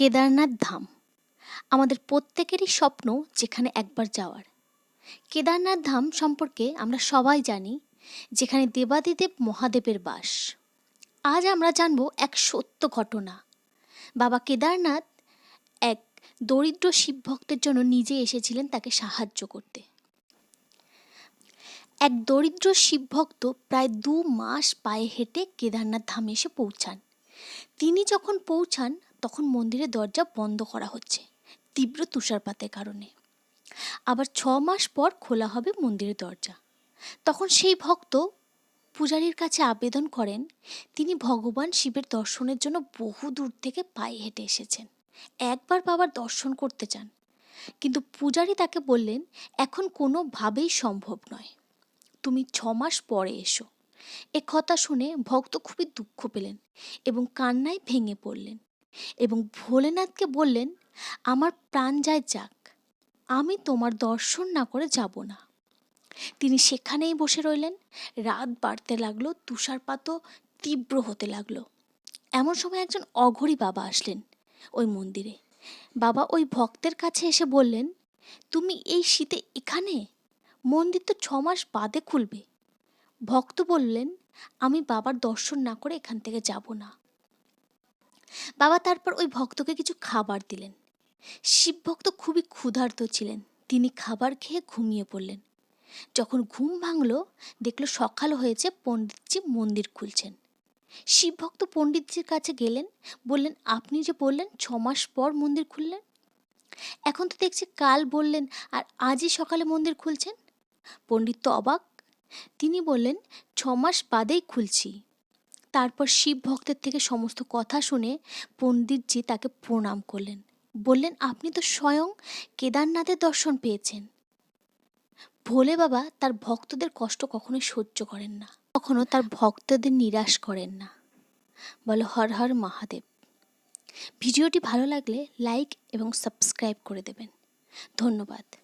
কেদারনাথ ধাম। আমাদের প্রত্যেকেরই স্বপ্ন যেখানে একবার যাওয়ার। কেদারনাথ ধাম সম্পর্কে আমরা সবাই জানি, যেখানে দেবাদিদেব মহাদেবের বাস। আজ আমরা জানব এক সত্য ঘটনা। বাবা কেদারনাথ এক দরিদ্র শিব ভক্তের জন্য নিজে এসেছিলেন তাকে সাহায্য করতে। এক দরিদ্র শিব ভক্ত প্রায় দু মাস পায়ে হেঁটে কেদারনাথ ধামে এসে পৌঁছান। তিনি যখন পৌঁছান তখন মন্দিরের দরজা বন্ধ করা হচ্ছে, তীব্র তুষারপাতের কারণে। আবার ছ মাস পর খোলা হবে মন্দিরের দরজা। তখন সেই ভক্ত পূজারীর কাছে আবেদন করেন, তিনি ভগবান শিবের দর্শনের জন্য বহু দূর থেকে পায়ে হেঁটে এসেছেন। একবার বাবার দর্শন করতে চান। কিন্তু পূজারী তাকে বললেন, এখন কোনোভাবেই সম্ভব নয়। তুমি ছ মাস পরে এসো। এ কথা শুনে ভক্ত খুবই দুঃখ পেলেন এবং কান্নায় ভেঙে পড়লেন। এবং ভোলেনাথকে বললেন, আমার প্রাণ যায় যাক, আমি তোমার দর্শন না করে যাব না। তিনি সেখানেই বসে রইলেন। রাত বাড়তে লাগল, তুষারপাতও তীব্র হতে লাগল। এমন সময় একজন অঘরী বাবা আসলেন ওই মন্দিরে। বাবা ওই ভক্তের কাছে এসে বললেন, তুমি এই শীতে এখানে? মন্দির তো ছমাস বাদে খুলবে। ভক্ত বললেন, আমি বাবার দর্শন না করে এখান থেকে যাব না। বাবা তারপর ওই ভক্তকে কিছু খাবার দিলেন। শিব ভক্ত খুবই ক্ষুধার্ত ছিলেন। তিনি খাবার খেয়ে ঘুমিয়ে পড়লেন। যখন ঘুম ভাঙল, দেখল সকাল হয়েছে, পণ্ডিতজি মন্দির খুলছেন। শিব ভক্ত পণ্ডিতজির কাছে গেলেন, বললেন, আপনি যে বললেন ছ মাস পর মন্দির খুললেন? এখন তো দেখছি কাল বললেন, আর আজই সকালে মন্দির খুলছেন? পণ্ডিত তো অবাক। তিনি বললেন ছ মাস বাদেই খুলছি। তারপর শিব ভক্তের থেকে সমস্ত কথা শুনে পণ্ডিতজি তাকে প্রণাম করলেন। বললেন, আপনি তো স্বয়ং কেদারনাথের দর্শন পেয়েছেন। ভোলে বাবা, তার ভক্তদের কষ্ট কখনোই সহ্য করেন না। কখনো তার ভক্তদের নিরাশ করেন না। বলো, হর হর মহাদেব। ভিডিওটি ভালো লাগলে লাইক এবং সাবস্ক্রাইব করে দেবেন। ধন্যবাদ।